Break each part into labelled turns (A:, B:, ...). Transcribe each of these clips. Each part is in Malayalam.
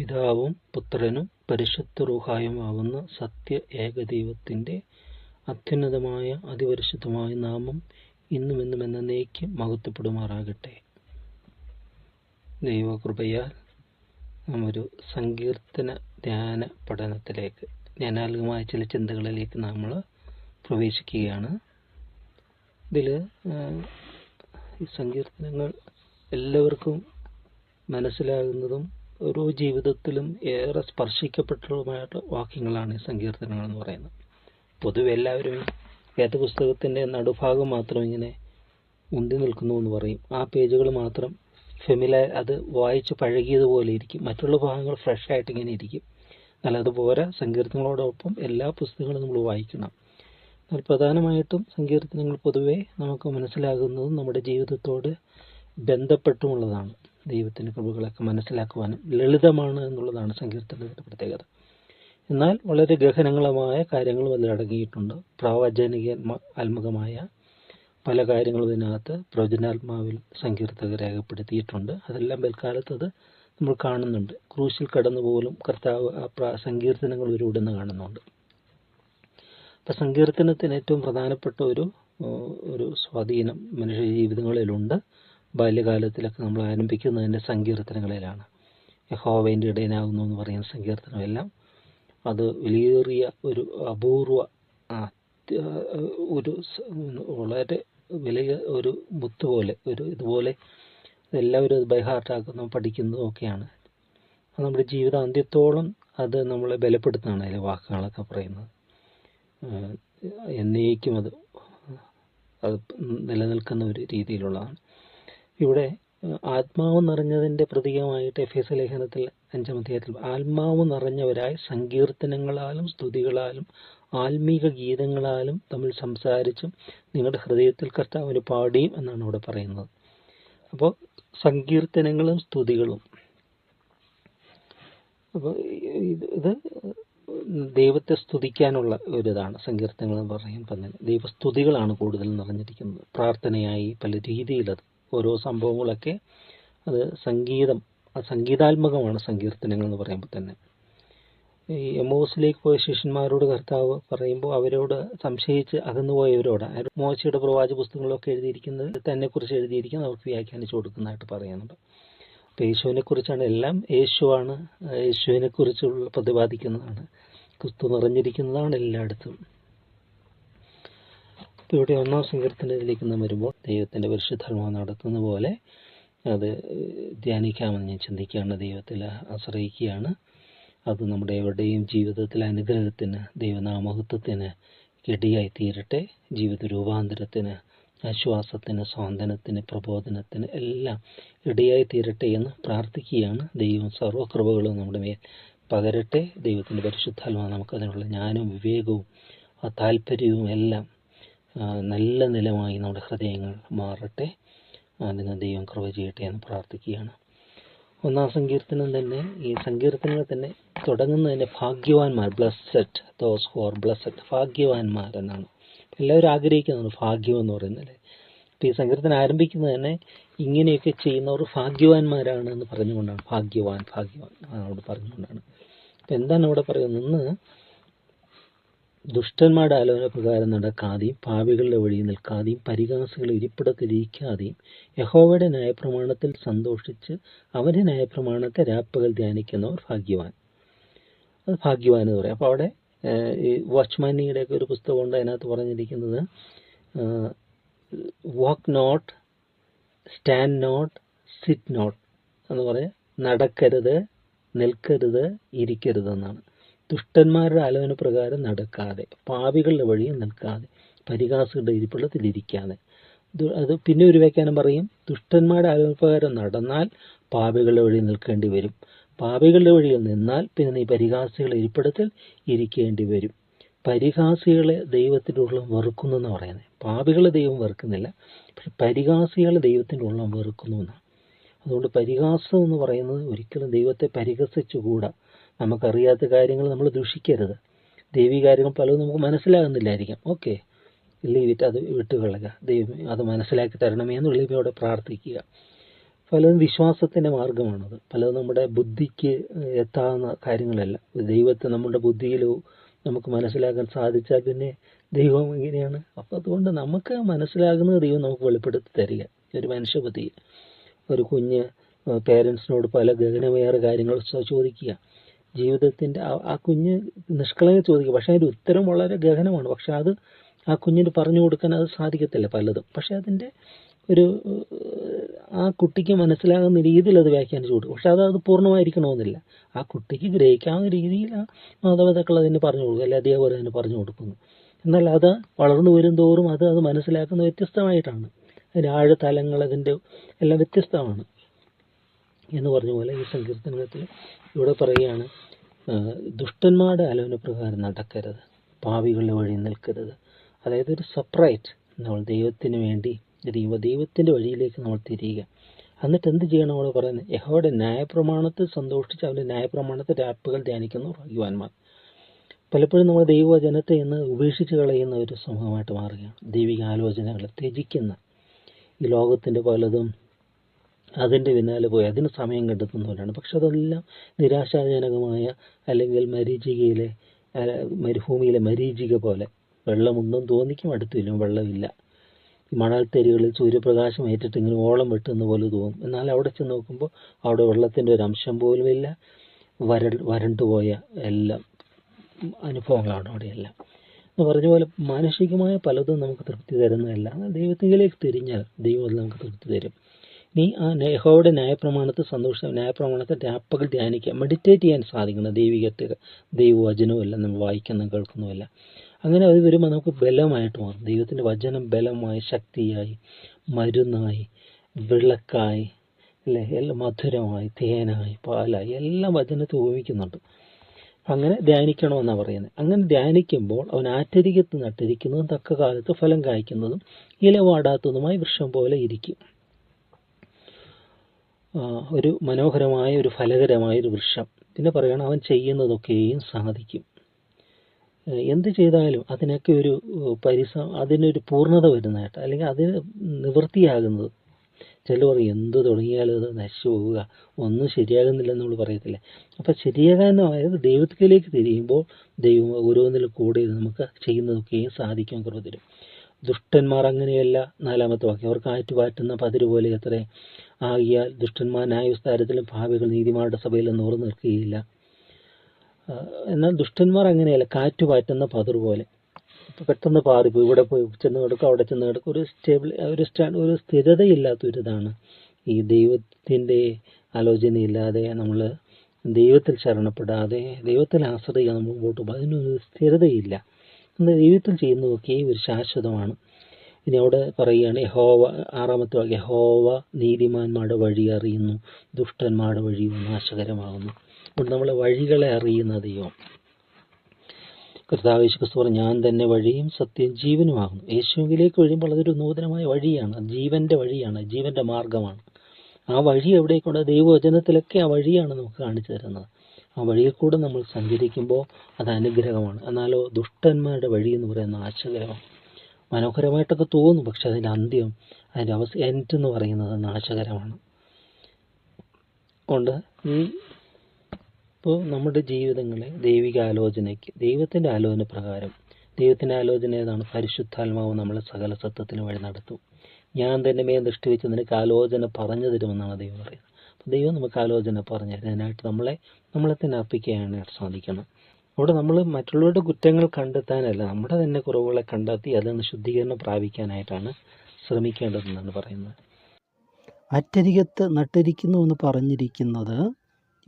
A: പിതാവും പുത്രനും പരിശുദ്ധറൂഹായുമാവുന്ന സത്യ ഏകദൈവത്തിൻ്റെ അത്യുന്നതമായ അതിപരിശുദ്ധമായ നാമം ഇന്നും എന്നും എന്നേക്ക് മഹത്വപ്പെടുമാറാകട്ടെ ദൈവകൃപയാൽ നമ്മൊരു സങ്കീർത്തന ധ്യാന പഠനത്തിലേക്ക് ജ്ഞാനാത്മകമായ ചില ചിന്തകളിലേക്ക് നമ്മൾ പ്രവേശിക്കുകയാണ് ഇതിൽ ഈ സങ്കീർത്തനങ്ങൾ എല്ലാവർക്കും മനസ്സിലാകുന്നതും ഓരോ ജീവിതത്തിലും ഏറെ സ്പർശിക്കപ്പെട്ടതുമായിട്ടുള്ള വാക്യങ്ങളാണ് ഈ സങ്കീർത്തനങ്ങൾ എന്ന് പറയുന്നത് പൊതുവെ എല്ലാവരും പുസ്തകത്തിൻ്റെ നടുഭാഗം മാത്രം ഇങ്ങനെ ഉന്തി നിൽക്കുന്നു എന്ന് പറയും ആ പേജുകൾ മാത്രം ഫെമില അത് വായിച്ച് പഴകിയതുപോലെ ഇരിക്കും മറ്റുള്ള ഭാഗങ്ങൾ ഫ്രഷ് ആയിട്ട് ഇങ്ങനെ ഇരിക്കും എന്നാൽ അതുപോലെ സങ്കീർത്തനങ്ങളോടൊപ്പം എല്ലാ പുസ്തകങ്ങളും നമ്മൾ വായിക്കണം എന്നാൽ പ്രധാനമായിട്ടും സങ്കീർത്തനങ്ങൾ പൊതുവെ നമുക്ക് മനസ്സിലാകുന്നത് നമ്മുടെ ജീവിതത്തോട് ബന്ധപ്പെട്ടുമുള്ളതാണ് ദൈവത്തിൻ്റെ കൃപകളൊക്കെ മനസ്സിലാക്കുവാനും ലളിതമാണ് എന്നുള്ളതാണ് സങ്കീർത്തനത്തിൻ്റെ പ്രത്യേകത എന്നാൽ വളരെ ഗഹനങ്ങളമായ കാര്യങ്ങളും അതിൽ അടങ്ങിയിട്ടുണ്ട് പ്രാവചനിക ആത്മകമായ പല കാര്യങ്ങളും ഇതിനകത്ത് പ്രവചനാത്മാവിൽ സങ്കീർത്തകർ രേഖപ്പെടുത്തിയിട്ടുണ്ട് അതെല്ലാം പിൽക്കാലത്ത് അത് നമ്മൾ കാണുന്നുണ്ട് ക്രൂശിൽ കടന്നുപോലും കർത്താവ് ആ സങ്കീർത്തനങ്ങളിലൂടെ നിന്ന് കാണുന്നുണ്ട് അപ്പം സങ്കീർത്തനത്തിന് ഏറ്റവും പ്രധാനപ്പെട്ട ഒരു ഒരു സ്വാധീനം മനുഷ്യ ജീവിതങ്ങളിലുണ്ട് ബാല്യകാലത്തിലൊക്കെ നമ്മൾ ആരംഭിക്കുന്നത് തന്നെ സങ്കീർത്തനങ്ങളിലാണ് യഹോവേൻ്റെ ഇടയനാകുന്നു എന്ന് പറയുന്ന സങ്കീർത്തനമെല്ലാം അത് വലിയേറിയ ഒരു അപൂർവ ഒരു വളരെ വലിയ ഒരു മുത്ത് പോലെ ഒരു ഇതുപോലെ എല്ലാവരും അത് ബൈഹാർട്ടാക്കുന്നു പഠിക്കുന്നതും ഒക്കെയാണ് നമ്മുടെ ജീവിതാന്ത്യത്തോളം അത് നമ്മളെ ബലപ്പെടുത്തുന്നതാണ് അതിലെ വാക്കുകളൊക്കെ പറയുന്നത് എന്നേക്കും അത് അത് നിലനിൽക്കുന്ന ഒരു രീതിയിലുള്ളതാണ് ഇവിടെ ആത്മാവ് നിറഞ്ഞതിൻ്റെ പ്രതീകമായിട്ട് എഫ് എസ് ലേഖനത്തിൽ അഞ്ചാം അധ്യായത്തിൽ ആത്മാവ് നിറഞ്ഞവരായി സങ്കീർത്തനങ്ങളാലും സ്തുതികളാലും ആത്മീക ഗീതങ്ങളാലും തമ്മിൽ സംസാരിച്ചും നിങ്ങളുടെ ഹൃദയത്തിൽ കർത്താവിന് പാടിയും എന്നാണ് ഇവിടെ പറയുന്നത് അപ്പോൾ സങ്കീർത്തനങ്ങളും സ്തുതികളും അപ്പോൾ ഇത് ദൈവത്തെ സ്തുതിക്കാനുള്ള ഒരിതാണ് സങ്കീർത്തനങ്ങൾ എന്ന് പറയുമ്പോൾ തന്നെ ദൈവസ്തുതികളാണ് കൂടുതൽ നിറഞ്ഞിരിക്കുന്നത് പ്രാർത്ഥനയായി പല രീതിയിലത് ഓരോ സംഭവങ്ങളൊക്കെ അത് സംഗീതം ആ സംഗീതാത്മകമാണ് സങ്കീർത്തനങ്ങൾ എന്ന് പറയുമ്പോൾ തന്നെ ഈ എമോസിലേക്ക് പോയ ശിഷ്യന്മാരോട് കർത്താവ് പറയുമ്പോൾ അവരോട് സംശയിച്ച് അകന്നുപോയവരോട് മോശയുടെ പ്രവാച പുസ്തകങ്ങളൊക്കെ എഴുതിയിരിക്കുന്നത് തന്നെക്കുറിച്ച് എഴുതിയിരിക്കുന്നത് അവർക്ക് വ്യാഖ്യാനിച്ചു കൊടുക്കുന്നതായിട്ട് പറയുന്നുണ്ട് അപ്പോൾ കുറിച്ചാണ് എല്ലാം യേശുവാണ് കുറിച്ചുള്ള പ്രതിപാദിക്കുന്നതാണ് ക്രിസ്തു നിറഞ്ഞിരിക്കുന്നതാണ് എല്ലായിടത്തും ഇവിടെ ഒന്നാം സങ്കീർത്തനത്തിലേക്ക് നാം വരുമ്പോൾ ദൈവത്തിൻ്റെ പരിശുദ്ധാത്മാവ് നടത്തുന്ന പോലെ അത് ധ്യാനിക്കാമെന്ന് ഞാൻ ചിന്തിക്കുകയാണ് ദൈവത്തിൽ ആശ്രയിക്കുകയാണ് അത് നമ്മുടെ എവിടെയും ജീവിതത്തിലെ അനുഗ്രഹത്തിന് ദൈവനാമഹത്വത്തിന് കെടിയായി തീരട്ടെ ജീവിത രൂപാന്തരത്തിന് ആശ്വാസത്തിന് സ്വാന്തനത്തിന് പ്രബോധനത്തിന് എല്ലാം ഇടയായി തീരട്ടെ എന്ന് പ്രാർത്ഥിക്കുകയാണ് ദൈവം സർവ്വകൃപകളും നമ്മുടെ മേൽ പകരട്ടെ ദൈവത്തിൻ്റെ പരിശുദ്ധാത്മാവ് നമുക്കതിനുള്ള ജ്ഞാനവും വിവേകവും ആ താല്പര്യവും എല്ലാം നല്ല നിലമായി നമ്മുടെ ഹൃദയങ്ങൾ മാറട്ടെ അതിന് ദൈവം കൃപ ചെയ്യട്ടെ എന്ന് പ്രാർത്ഥിക്കുകയാണ് ഒന്നാം സങ്കീർത്തനം തന്നെ ഈ സങ്കീർത്തനം തന്നെ തുടങ്ങുന്നതിൻ്റെ ഭാഗ്യവാന്മാർ ബ്ലസ്സഡ് ദോസ് ഹോർ ആർ ഭാഗ്യവാന്മാർ എന്നാണ് എല്ലാവരും ആഗ്രഹിക്കുന്നുണ്ട് ഭാഗ്യം എന്ന് പറയുന്നത് ഈ സങ്കീർത്തനം ആരംഭിക്കുന്നത് തന്നെ ഇങ്ങനെയൊക്കെ ചെയ്യുന്നവർ ഭാഗ്യവാന്മാരാണ് എന്ന് പറഞ്ഞുകൊണ്ടാണ് ഭാഗ്യവാൻ ഭാഗ്യവാൻ അവിടെ പറഞ്ഞുകൊണ്ടാണ് എന്താണ് ഇവിടെ പറയുന്നത് ഇന്ന് ദുഷ്ടന്മാരുടെ ആലോചന പ്രകാരം നടക്കാതെയും പാവികളുടെ വഴിയിൽ നിൽക്കാതെയും പരിഹാസികളെ ഇരിപ്പിടത്തിരിക്കാതെയും യഹോവയുടെ ന്യായപ്രമാണത്തിൽ സന്തോഷിച്ച് അവൻ്റെ ന്യായപ്രമാണത്തെ രാപ്പകൽ ധ്യാനിക്കുന്നവർ ഭാഗ്യവാൻ അത് ഭാഗ്യവാൻ എന്ന് പറയാം അപ്പോൾ അവിടെ ഈ വാച്ച്മാനിയുടെയൊക്കെ ഒരു പുസ്തകമുണ്ട് അതിനകത്ത് പറഞ്ഞിരിക്കുന്നത് walk not stand not sit not എന്ന് പറയാം നടക്കരുത് നിൽക്കരുത് ഇരിക്കരുത് എന്നാണ് ദുഷ്ടന്മാരുടെ ആലോചന പ്രകാരം നടക്കാതെ പാപികളുടെ വഴിയിൽ നിൽക്കാതെ പരിഹാസയുടെ ഇരിപ്പിടത്തിലിരിക്കാതെ അത് പിന്നെ ഒരു വ്യാഖ്യാനം പറയും ദുഷ്ടന്മാരുടെ പ്രകാരം നടന്നാൽ പാപികളുടെ വഴി നിൽക്കേണ്ടി വരും പാപികളുടെ വഴിയിൽ നിന്നാൽ പിന്നെ നീ പരിഹാസികളെ ഇരിപ്പിടത്തിൽ ഇരിക്കേണ്ടി വരും പരിഹാസികളെ ദൈവത്തിൻ്റെ ഉള്ളം വെറുക്കുന്നു എന്ന് പറയുന്നത് പാപികളെ ദൈവം വെറുക്കുന്നില്ല പക്ഷെ പരിഹാസികളെ ദൈവത്തിൻ്റെ ഉള്ളം വെറുക്കുന്നു എന്നാണ് അതുകൊണ്ട് പരിഹാസം എന്ന് പറയുന്നത് ഒരിക്കലും ദൈവത്തെ പരിഹസിച്ചുകൂടാ നമുക്കറിയാത്ത കാര്യങ്ങൾ നമ്മൾ ദുഷിക്കരുത് ദൈവികാര്യങ്ങൾ പലതും നമുക്ക് മനസ്സിലാകുന്നില്ലായിരിക്കാം ഓക്കെ ലീവ് ഇറ്റ് അത് വിട്ടുകളയുക ദൈവം അത് മനസ്സിലാക്കി തരണമേ എന്ന് ലീവയോടെ പ്രാർത്ഥിക്കുക പലതും വിശ്വാസത്തിൻ്റെ മാർഗമാണത് പലതും നമ്മുടെ ബുദ്ധിക്ക് എത്താവുന്ന കാര്യങ്ങളല്ല ദൈവത്തെ നമ്മുടെ ബുദ്ധിയിലോ നമുക്ക് മനസ്സിലാക്കാൻ സാധിച്ചാൽ പിന്നെ ദൈവം ഇങ്ങനെയാണ് അപ്പം അതുകൊണ്ട് നമുക്ക് മനസ്സിലാകുന്നത് ദൈവം നമുക്ക് വെളിപ്പെടുത്തി തരിക ഒരു മനുഷ്യബുദ്ധി ഒരു കുഞ്ഞ് പേരൻസിനോട് പല ഗഗനമേറെ കാര്യങ്ങൾ ചോദിക്കുക ജീവിതത്തിൻ്റെ ആ കുഞ്ഞ് നിഷ്കളങ്ക ചോദിക്കും പക്ഷേ അതിൻ്റെ ഉത്തരം വളരെ ഗഹനമാണ് പക്ഷേ അത് ആ കുഞ്ഞിന് പറഞ്ഞു കൊടുക്കാൻ അത് സാധിക്കത്തില്ല പലതും പക്ഷേ അതിൻ്റെ ഒരു ആ കുട്ടിക്ക് മനസ്സിലാകുന്ന രീതിയിൽ അത് വ്യാഖ്യാനിച്ചു കൊടുക്കും പക്ഷെ അത് അത് പൂർണ്ണമായിരിക്കണമെന്നില്ല ആ കുട്ടിക്ക് ഗ്രഹിക്കാവുന്ന രീതിയിൽ ആ മാതാപിതാക്കൾ അതിന് പറഞ്ഞു കൊടുക്കും അല്ലെ അധ്യാപകർ അതിന് പറഞ്ഞു കൊടുക്കുന്നു എന്നാൽ അത് വളർന്നു വരും തോറും അത് അത് മനസ്സിലാക്കുന്ന വ്യത്യസ്തമായിട്ടാണ് അതിൻ്റെ തലങ്ങൾ അതിൻ്റെ എല്ലാം വ്യത്യസ്തമാണ് എന്ന് പറഞ്ഞ പോലെ ഈ സങ്കീർത്തനത്തിൽ ഇവിടെ പറയുകയാണ് ദുഷ്ടന്മാരുടെ പ്രകാരം നടക്കരുത് പാവികളുടെ വഴി നിൽക്കരുത് അതായത് ഒരു സെപ്പറേറ്റ് നമ്മൾ ദൈവത്തിന് വേണ്ടി ദൈവ ദൈവത്തിൻ്റെ വഴിയിലേക്ക് നമ്മൾ തിരിയുക എന്നിട്ട് എന്ത് ചെയ്യണം അവിടെ പറയുന്നത് യഹോയുടെ ന്യായപ്രമാണത്തിൽ സന്തോഷിച്ച് അവൻ്റെ ന്യായപ്രമാണത്തെ രാപ്പുകൾ ധ്യാനിക്കുന്നു ഭാഗ്യവാന്മാർ പലപ്പോഴും നമ്മൾ ദൈവവചനത്തെ ഇന്ന് ഉപേക്ഷിച്ച് കളയുന്ന ഒരു സമൂഹമായിട്ട് മാറുകയാണ് ദൈവിക ആലോചനകളെ ത്യജിക്കുന്ന ഈ ലോകത്തിൻ്റെ പലതും അതിൻ്റെ പിന്നാലെ പോയി അതിന് സമയം കണ്ടെത്തുന്നവരാണ് പക്ഷെ അതെല്ലാം നിരാശാജനകമായ അല്ലെങ്കിൽ മരീചികയിലെ മരുഭൂമിയിലെ മരീചിക പോലെ വെള്ളമുണ്ടെന്ന് തോന്നിക്കും അടുത്തില്ലും ചെല്ലും വെള്ളമില്ല മണൽത്തരികളിൽ സൂര്യപ്രകാശം ഏറ്റിട്ട് ഇങ്ങനെ ഓളം വെട്ടുന്ന പോലെ തോന്നും എന്നാൽ അവിടെ ചെന്ന് നോക്കുമ്പോൾ അവിടെ വെള്ളത്തിൻ്റെ ഒരു അംശം ഇല്ല വര വരണ്ടുപോയ എല്ലാം അനുഭവങ്ങളാണ് അവിടെയെല്ലാം എന്ന് പറഞ്ഞ പോലെ മാനസികമായ പലതും നമുക്ക് തൃപ്തി തരുന്നതല്ല ദൈവത്തിലേക്ക് തിരിഞ്ഞാൽ ദൈവം അത് നമുക്ക് തൃപ്തി തരും നീ ആ യഹോവയുടെ ന്യായപ്രമാണത്തെ സന്തോഷിച്ച ന്യായപ്രമാണത്തെ രാപ്പകൾ ധ്യാനിക്കുക മെഡിറ്റേറ്റ് ചെയ്യാൻ സാധിക്കുന്ന ദൈവികത്തെ ദൈവവചനവുമല്ല നമ്മൾ വായിക്കുന്നതും കേൾക്കുന്നുമല്ല അങ്ങനെ അത് വരുമ്പോൾ നമുക്ക് ബലമായിട്ട് മാറും ദൈവത്തിൻ്റെ വചനം ബലമായി ശക്തിയായി മരുന്നായി വിളക്കായി അല്ലേ എല്ലാം മധുരമായി തേനായി പാലായി എല്ലാം വചനത്തെ ഉപയോഗിക്കുന്നുണ്ട് അങ്ങനെ ധ്യാനിക്കണമെന്നാണ് പറയുന്നത് അങ്ങനെ ധ്യാനിക്കുമ്പോൾ അവൻ ആറ്റരികത്ത് നട്ടിരിക്കുന്നതും തക്ക കാലത്ത് ഫലം കായ്ക്കുന്നതും ഇലവാടാത്തതുമായി വൃക്ഷം പോലെ ഇരിക്കും ഒരു മനോഹരമായ ഒരു ഫലകരമായ ഒരു വൃക്ഷം പിന്നെ പറയുകയാണ് അവൻ ചെയ്യുന്നതൊക്കെയും സാധിക്കും എന്ത് ചെയ്താലും അതിനൊക്കെ ഒരു പരിസ അതിനൊരു പൂർണ്ണത വരുന്നതായിട്ട് അല്ലെങ്കിൽ അതിന് നിവൃത്തിയാകുന്നത് ചിലവർ എന്ത് തുടങ്ങിയാലും അത് നശിച്ചു പോവുക ഒന്നും ശരിയാകുന്നില്ല നമ്മൾ പറയത്തില്ല അപ്പം ശരിയാകാനായത് ദൈവത്തിലേക്ക് തിരിയുമ്പോൾ ദൈവം ഓരോന്നിലും കൂടെ നമുക്ക് ചെയ്യുന്നതൊക്കെയും സാധിക്കാൻ കുറവ് തരും ദുഷ്ടന്മാർ അങ്ങനെയല്ല നാലാമത്തെ വാക്യം അവർ കാറ്റുപാറ്റുന്ന പതിര് പോലെ അത്രേ ആകിയാൽ ദുഷ്ടന്മാർ ന്യായവിസ്താരത്തിലും ഭാവികൾ നീതിമാരുടെ സഭയിൽ നൂറ് നിൽക്കുകയില്ല എന്നാൽ ദുഷ്ടന്മാർ അങ്ങനെയല്ല കാറ്റുപാറ്റുന്ന പതിർ പോലെ പെട്ടെന്ന് പാറിപ്പോയി ഇവിടെ പോയി ചെന്ന് കിടക്കും അവിടെ ചെന്ന് കിടക്കും ഒരു സ്റ്റേബിൾ ഒരു സ്റ്റാൻഡ് ഒരു സ്ഥിരതയില്ലാത്തൊരിതാണ് ഈ ദൈവത്തിൻ്റെ ആലോചനയില്ലാതെ നമ്മൾ ദൈവത്തിൽ ശരണപ്പെടാതെ ദൈവത്തിൽ ആശ്രയിക്കാൻ നമ്മൾ മുമ്പോട്ട് പോകും അതിനൊരു സ്ഥിരതയില്ല ഇന്ന് ജീവിതത്തിൽ ചെയ്യുന്നതൊക്കെ ഒരു ശാശ്വതമാണ് ഇനി അവിടെ പറയുകയാണ് യഹോവ ആറാമത്തെ വാക്യം യഹോവ നീതിമാന്മാരുടെ വഴി അറിയുന്നു ദുഷ്ടന്മാരുടെ വഴി നാശകരമാകുന്നു അതുകൊണ്ട് നമ്മളെ വഴികളെ അറിയുന്ന ദൈവം കർത്താവ് ക്രിസ്തു പറഞ്ഞു ഞാൻ തന്നെ വഴിയും സത്യം ജീവനുമാകുന്നു യേശുവിലേക്ക് വഴിയുമ്പോൾ അതൊരു നൂതനമായ വഴിയാണ് ജീവൻ്റെ വഴിയാണ് ജീവൻ്റെ മാർഗമാണ് ആ വഴി എവിടേക്കുണ്ട് ദൈവവചനത്തിലൊക്കെ ആ വഴിയാണ് നമുക്ക് കാണിച്ചു തരുന്നത് ആ വഴിയിൽ കൂടെ നമ്മൾ സഞ്ചരിക്കുമ്പോൾ അത് അനുഗ്രഹമാണ് എന്നാലോ ദുഷ്ടന്മാരുടെ വഴി എന്ന് പറയുന്ന നാശകരമാണ് മനോഹരമായിട്ടൊക്കെ തോന്നും പക്ഷെ അതിൻ്റെ അന്ത്യം അതിൻ്റെ അവസ് എൻഡ് എന്ന് പറയുന്നത് നാശകരമാണ് കൊണ്ട് ഈ ഇപ്പോൾ നമ്മുടെ ജീവിതങ്ങളെ ദൈവിക ആലോചനയ്ക്ക് ദൈവത്തിൻ്റെ ആലോചന പ്രകാരം ദൈവത്തിൻ്റെ ആലോചന ഏതാണ് പരിശുദ്ധാത്മാവ് നമ്മളെ സകല സത്വത്തിന് വഴി നടത്തും ഞാൻ തന്നെ മേൽ ദൃഷ്ടി വെച്ച് നിനക്ക് ആലോചന പറഞ്ഞു തരുമെന്നാണ് ദൈവം പറയുന്നത് ദൈവം നമുക്ക് ആലോചന പറഞ്ഞു തരാനായിട്ട് നമ്മളെ നമ്മളെ തന്നെ അർപ്പിക്കുകയാണ് സാധിക്കണം അവിടെ നമ്മൾ മറ്റുള്ളവരുടെ കുറ്റങ്ങൾ കണ്ടെത്താനല്ല നമ്മുടെ തന്നെ കുറവുകളെ കണ്ടെത്തി അതിൽ നിന്ന് ശുദ്ധീകരണം പ്രാപിക്കാനായിട്ടാണ് ശ്രമിക്കേണ്ടതെന്നാണ് പറയുന്നത് അറ്റരികത്ത് നട്ടിരിക്കുന്നു എന്ന് പറഞ്ഞിരിക്കുന്നത്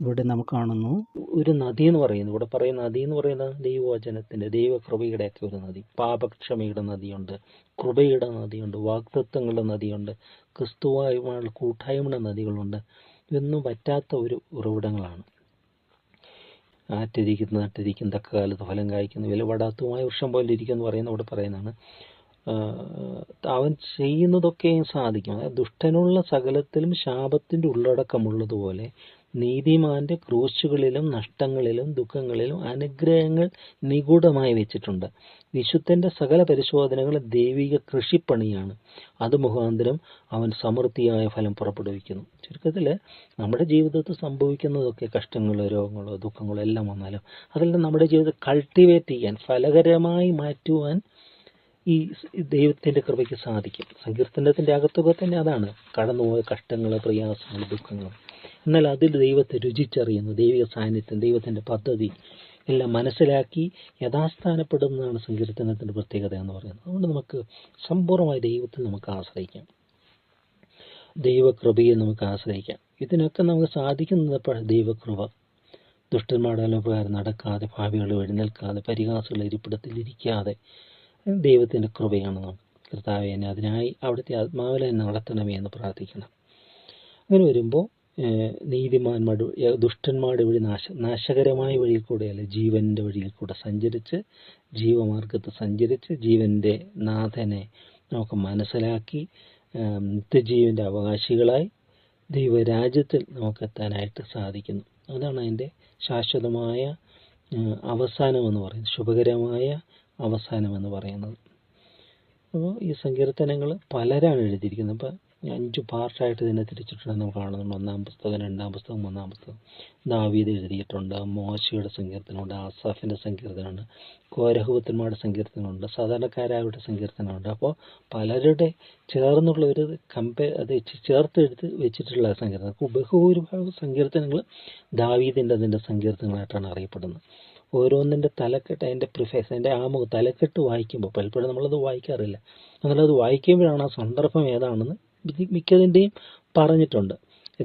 A: ഇവിടെ നമുക്ക് കാണുന്നു ഒരു നദി എന്ന് പറയുന്നു ഇവിടെ പറയുന്ന നദി എന്ന് പറയുന്നത് ദൈവവചനത്തിൻ്റെ ഒക്കെ ഒരു നദി പാപക്ഷമയുടെ നദിയുണ്ട് കൃപയുടെ നദിയുണ്ട് വാക്തത്വങ്ങളുടെ നദിയുണ്ട് ക്രിസ്തുവായുള്ള കൂട്ടായ്മയുടെ നദികളുണ്ട് എന്നും പറ്റാത്ത ഒരു ഉറവിടങ്ങളാണ് ആറ്റിരിക്കുന്ന നട്ടിരിക്കും തക്ക കാലത്ത് ഫലം കായ്ക്കുന്നു വിലപടാത്തതുമായ വൃക്ഷം പോലെ ഇരിക്കും എന്ന് പറയുന്ന അവിടെ പറയുന്നതാണ് അവൻ ചെയ്യുന്നതൊക്കെയും സാധിക്കും അതായത് ദുഷ്ടനുള്ള സകലത്തിലും ശാപത്തിൻ്റെ ഉള്ളടക്കമുള്ളതുപോലെ നീതിമാന്റെ ക്രൂശുകളിലും നഷ്ടങ്ങളിലും ദുഃഖങ്ങളിലും അനുഗ്രഹങ്ങൾ നിഗൂഢമായി വെച്ചിട്ടുണ്ട് വിശുദ്ധന്റെ സകല പരിശോധനകൾ ദൈവിക കൃഷിപ്പണിയാണ് അത് മുഖാന്തരം അവൻ സമൃദ്ധിയായ ഫലം പുറപ്പെടുവിക്കുന്നു ചുരുക്കത്തിൽ നമ്മുടെ ജീവിതത്തിൽ സംഭവിക്കുന്നതൊക്കെ കഷ്ടങ്ങളോ രോഗങ്ങളോ ദുഃഖങ്ങളോ എല്ലാം വന്നാലും അതെല്ലാം നമ്മുടെ ജീവിതം കൾട്ടിവേറ്റ് ചെയ്യാൻ ഫലകരമായി മാറ്റുവാൻ ഈ ദൈവത്തിൻ്റെ കൃപയ്ക്ക് സാധിക്കും സങ്കീർത്തനത്തിൻ്റെ അകത്തുക തന്നെ അതാണ് കടന്നുപോയ കഷ്ടങ്ങൾ പ്രയാസങ്ങൾ ദുഃഖങ്ങൾ എന്നാൽ അതിൽ ദൈവത്തെ രുചിച്ചറിയുന്ന ദൈവിക സാന്നിധ്യം ദൈവത്തിൻ്റെ പദ്ധതി എല്ലാം മനസ്സിലാക്കി യഥാസ്ഥാനപ്പെടുന്നതാണ് സങ്കീർത്തനത്തിൻ്റെ പ്രത്യേകത എന്ന് പറയുന്നത് അതുകൊണ്ട് നമുക്ക് സമ്പൂർണ്ണമായി ദൈവത്തിൽ നമുക്ക് ആശ്രയിക്കാം ദൈവകൃപയെ നമുക്ക് ആശ്രയിക്കാം ഇതിനൊക്കെ നമുക്ക് സാധിക്കുന്നത് എപ്പോഴാണ് ദൈവകൃപ ദുഷ്ടന്മാരുടെ അനുപ്രകാരം നടക്കാതെ ഭാവികൾ എഴുന്നേൽക്കാതെ പരിഹാസമുള്ള ഇരിപ്പിടത്തിൽ ഇരിക്കാതെ ദൈവത്തിൻ്റെ കൃപയാണ് നാം കർത്താവ് അതിനായി അവിടുത്തെ ആത്മാവിലെ നടത്തണമേ എന്ന് പ്രാർത്ഥിക്കണം അങ്ങനെ വരുമ്പോൾ നീതിമാന്മാരുടെ ദുഷ്ടന്മാരുടെ വഴി നാശ നാശകരമായ വഴിയിൽ അല്ല ജീവൻ്റെ വഴിയിൽ കൂടെ സഞ്ചരിച്ച് ജീവമാർഗത്ത് സഞ്ചരിച്ച് ജീവൻ്റെ നാഥനെ നമുക്ക് മനസ്സിലാക്കി നിത്യജീവൻ്റെ അവകാശികളായി ദൈവരാജ്യത്തിൽ നമുക്ക് എത്താനായിട്ട് സാധിക്കുന്നു അതാണ് അതിൻ്റെ ശാശ്വതമായ അവസാനമെന്ന് പറയുന്നത് ശുഭകരമായ അവസാനമെന്ന് പറയുന്നത് അപ്പോൾ ഈ സങ്കീർത്തനങ്ങൾ പലരാണ് എഴുതിയിരിക്കുന്നത് അപ്പോൾ അഞ്ച് പാർട്ടായിട്ട് ഇതിനെ തിരിച്ചിട്ടുണ്ട് നമ്മൾ കാണുന്നുണ്ട് ഒന്നാം പുസ്തകം രണ്ടാം പുസ്തകം മൂന്നാം പുസ്തകം ദാവീദ് എഴുതിയിട്ടുണ്ട് മോശയുടെ സങ്കീർത്തനമുണ്ട് ആസാഫിൻ്റെ സങ്കീർത്തനമുണ്ട് കോരഹുപുത്രന്മാരുടെ സങ്കീർത്തനമുണ്ട് സാധാരണക്കാരായവരുടെ സങ്കീർത്തനമുണ്ട് അപ്പോൾ പലരുടെ ചേർന്നുള്ള ഒരു കമ്പയർ അത് ചേർത്തെടുത്ത് വെച്ചിട്ടുള്ള സങ്കീർത്തനം ബഹുഭൂരിഭാഗം സങ്കീർത്തനങ്ങൾ ദാവീദിൻ്റെ അതിൻ്റെ സങ്കീർത്തനങ്ങളായിട്ടാണ് അറിയപ്പെടുന്നത് ഓരോന്നിൻ്റെ തലക്കെട്ട് അതിൻ്റെ പ്രിഫേസ് അതിൻ്റെ ആമുഖ തലക്കെട്ട് വായിക്കുമ്പോൾ പലപ്പോഴും നമ്മളത് വായിക്കാറില്ല എന്നാലത് വായിക്കുമ്പോഴാണ് ആ സന്ദർഭം ഏതാണെന്ന് മിക്കതിൻ്റെയും പറഞ്ഞിട്ടുണ്ട്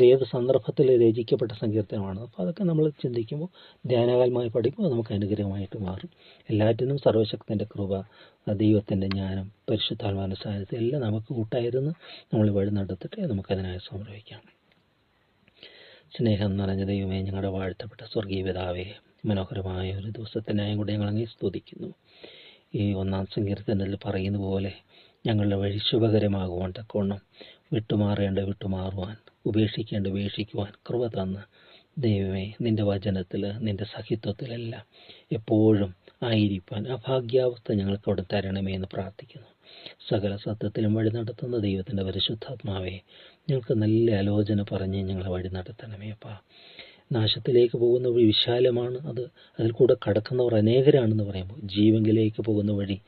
A: ഏത് സന്ദർഭത്തിൽ രചിക്കപ്പെട്ട സങ്കീർത്തനമാണ് അപ്പോൾ അതൊക്കെ നമ്മൾ ചിന്തിക്കുമ്പോൾ ധ്യാനകാലമായി പഠിക്കുമ്പോൾ നമുക്ക് അനുഗ്രഹമായിട്ട് മാറും എല്ലാറ്റിനും സർവശക്തൻ്റെ കൃപ ദൈവത്തിൻ്റെ ജ്ഞാനം പരിശുദ്ധാത്മാവിൻ്റെ സാന്നിധ്യം എല്ലാം നമുക്ക് കൂട്ടായിരുന്നു നമ്മൾ വഴി നടത്തിട്ട് നമുക്കതിനായി സംരംഭിക്കാം സ്നേഹം നിറഞ്ഞ ദൈവമേ ഞങ്ങളുടെ വാഴ്ത്തപ്പെട്ട സ്വർഗീയ പിതാവേ മനോഹരമായ ഒരു ദിവസത്തിനായും കൂടെ ഞങ്ങളങ്ങനെ സ്തുതിക്കുന്നു ഈ ഒന്നാം സങ്കീർത്തനത്തിൽ പറയുന്ന പോലെ ഞങ്ങളുടെ വഴി ശുഭകരമാകുവാൻ തക്കവണ്ണം വിട്ടുമാറേണ്ട വിട്ടുമാറുവാൻ ഉപേക്ഷിക്കേണ്ട ഉപേക്ഷിക്കുവാൻ കൃപ തന്ന് ദൈവമേ നിൻ്റെ വചനത്തിൽ നിൻ്റെ സഹിത്വത്തിലെല്ലാം എപ്പോഴും ആയിരിക്കാൻ ആ ഭാഗ്യാവസ്ഥ ഞങ്ങൾക്ക് അവിടെ തരണമേ എന്ന് പ്രാർത്ഥിക്കുന്നു സകല സത്യത്തിലും വഴി നടത്തുന്ന ദൈവത്തിൻ്റെ പരിശുദ്ധാത്മാവെ ഞങ്ങൾക്ക് നല്ല ആലോചന പറഞ്ഞ് ഞങ്ങളെ വഴി നടത്തണമേ അപ്പാ നാശത്തിലേക്ക് പോകുന്ന വഴി വിശാലമാണ് അത് അതിൽ കൂടെ കടക്കുന്നവർ അനേകരാണെന്ന് പറയുമ്പോൾ ജീവങ്കിലേക്ക് പോകുന്ന വഴി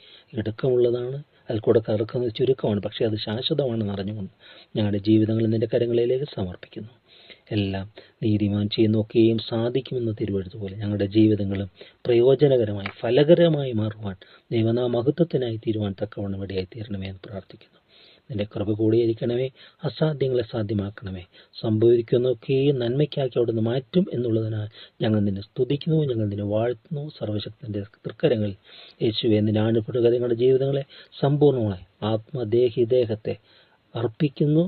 A: ഇടുക്കമുള്ളതാണ് അയൽക്കൂട തകർക്കുന്നത് ചുരുക്കമാണ് പക്ഷേ അത് ശാശ്വതമാണെന്ന് അറിഞ്ഞുകൊണ്ട് ഞങ്ങളുടെ ജീവിതങ്ങൾ നിന്റെ കരങ്ങളിലേക്ക് സമർപ്പിക്കുന്നു എല്ലാം നീതിമാൻ ചെയ്യുന്നൊക്കെയും സാധിക്കുമെന്ന് തിരുവെടുത്തുപോലെ ഞങ്ങളുടെ ജീവിതങ്ങളും പ്രയോജനകരമായി ഫലകരമായി മാറുവാൻ ദൈവനാ മഹത്വത്തിനായി തീരുവാൻ തക്കവണ്ണം ഇടയായി തീരണമേ എന്ന് പ്രാർത്ഥിക്കുന്നു നിന്റെ കൃപ കൂടിയിരിക്കണമേ അസാധ്യങ്ങളെ സാധ്യമാക്കണമേ സംഭവിക്കുന്നൊക്കെയും നന്മയ്ക്കാക്കി നിന്ന് മാറ്റും എന്നുള്ളതിനാൽ ഞങ്ങൾ നിന്നെ സ്തുതിക്കുന്നു ഞങ്ങൾ നിന്നെ വാഴ്ത്തുന്നു സർവശക്തൻ്റെ തൃക്കരങ്ങളിൽ യേശുവെ നിന്നെ ആണുപെടുക നിങ്ങളുടെ ജീവിതങ്ങളെ സമ്പൂർണ്ണമായി ആത്മദേഹിദേഹത്തെ അർപ്പിക്കുന്നു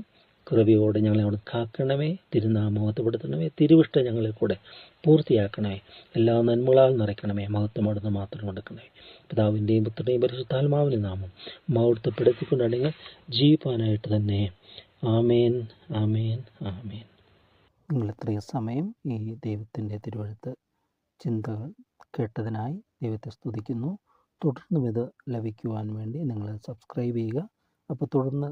A: കൃപയോടെ ഞങ്ങളെ ഉണക്കാക്കണമേ കാക്കണമേ മഹത്വപ്പെടുത്തണമേ തിരുവിഷ്ട ഞങ്ങളെ കൂടെ പൂർത്തിയാക്കണമേ എല്ലാ നന്മകളാൽ നിറയ്ക്കണമേ മഹത്വം അവിടുന്ന് മാത്രം കൊടുക്കണമേ പിതാവിൻ്റെയും പുത്രൻ്റെയും പരിശുദ്ധാത്മാവിൻ്റെ നാമം മഹത്വപ്പെടുത്തിക്കൊണ്ടാണെങ്കിൽ ജീവിപ്പാനായിട്ട് തന്നെ ആമേൻ ആമേൻ ആമേൻ നിങ്ങൾ ഇത്രയും സമയം ഈ ദൈവത്തിൻ്റെ തിരുവഴുത്ത് ചിന്തകൾ കേട്ടതിനായി ദൈവത്തെ സ്തുതിക്കുന്നു തുടർന്നും ഇത് ലഭിക്കുവാൻ വേണ്ടി നിങ്ങൾ സബ്സ്ക്രൈബ് ചെയ്യുക അപ്പോൾ തുടർന്ന്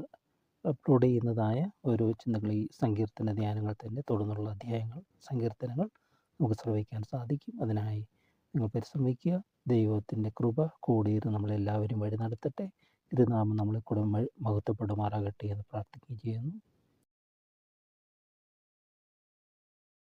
A: അപ്ലോഡ് ചെയ്യുന്നതായ ഓരോ ചിന്തകൾ ഈ സങ്കീർത്തന ധ്യാനങ്ങൾ തന്നെ തുടർന്നുള്ള അധ്യായങ്ങൾ സങ്കീർത്തനങ്ങൾ നമുക്ക് ശ്രവിക്കാൻ സാധിക്കും അതിനായി നിങ്ങൾ പരിശ്രമിക്കുക ദൈവത്തിൻ്റെ കൃപ കൂടിയിരുന്ന് നമ്മളെല്ലാവരും വഴി നടത്തട്ടെ ഇത് നാം നമ്മളെ കൂടെ മഹത്വപ്പെടുമാറാകട്ടെ എന്ന് പ്രാർത്ഥിക്കുകയും ചെയ്യുന്നു